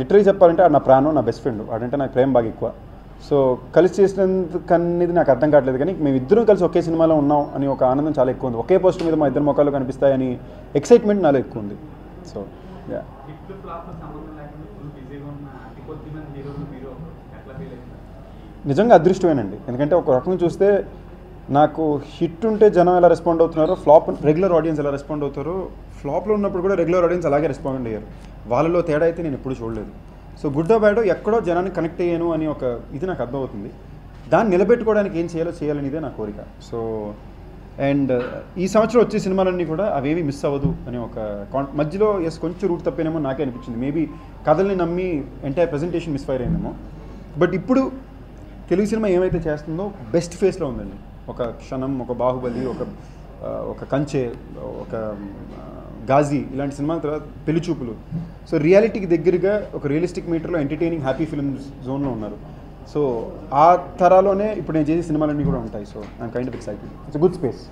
Literary చెప్పాలంటే నా ప్రాణం నా బెస్ట్ ఫ్రెండ్ వాడంటే నాకు ప్రేమ బాగా ఎక్కువ. సో కలిసి చేసినందుకు అనేది నాకు అర్థం కావట్లేదు కానీ మేము ఇద్దరం కలిసి ఒకే సినిమాలో ఉన్నాం అని ఒక ఆనందం చాలా ఎక్కువ ఉంది. ఒకే పోస్ట్ మీద మా ఇద్దరు ముఖాలు కనిపిస్తాయని ఎక్సైట్మెంట్ నాలో ఎక్కువ ఉంది. సో నిజంగా అదృష్టమేనండి. ఎందుకంటే ఒక రకంగా చూస్తే నాకు హిట్ ఉంటే జనం ఎలా రెస్పాండ్ అవుతున్నారు? ఫ్లాప్ రెగ్యులర్ ఆడియన్స్ ఎలా రెస్పాండ్ అవుతారో? ఫ్లాప్లో ఉన్నప్పుడు కూడా రెగ్యులర్ ఆడియన్స్ అలాగే రెస్పాండ్ అయ్యారు. వాళ్ళలో తేడా అయితే నేను ఎప్పుడు చూడలేదు. సో గుడ్డో బ్యాడో ఎక్కడో జనాన్ని కనెక్ట్ అయ్యాను అని ఒక ఇది నాకు అర్థమవుతుంది. దాన్ని నిలబెట్టుకోవడానికి ఏం చేయాలో చేయాలనేదే నా కోరిక. సో అండ్ ఈ సంవత్సరం వచ్చే సినిమాలన్నీ కూడా అవేవి మిస్ అవ్వదు అని ఒక మధ్యలో ఎస్ కొంచెం రూట్ తప్పేనేమో నాకే అనిపించింది. మేబీ కథల్ని నమ్మి ఎంటైర్ ప్రజెంటేషన్ మిస్ఫైర్ అయిందేమో. బట్ ఇప్పుడు తెలుగు సినిమా ఏమైతే చేస్తుందో బెస్ట్ ఫేస్లో ఉందండి. ఒక క్షణం ఒక బాహుబలి ఒక ఒక కంచె ఒక గాజీ ఇలాంటి సినిమాల తర్వాత పెళ్ళిచూపులు సో రియాలిటీకి దగ్గరగా ఒక రియలిస్టిక్ మీటర్లో ఎంటర్టైనింగ్ హ్యాపీ ఫిల్మ్ జోన్లో ఉన్నారు. సో ఆ తరాలోనే ఇప్పుడు నేను చేసే సినిమాలన్నీ కూడా ఉంటాయి. So I'm kind of excited. It's good space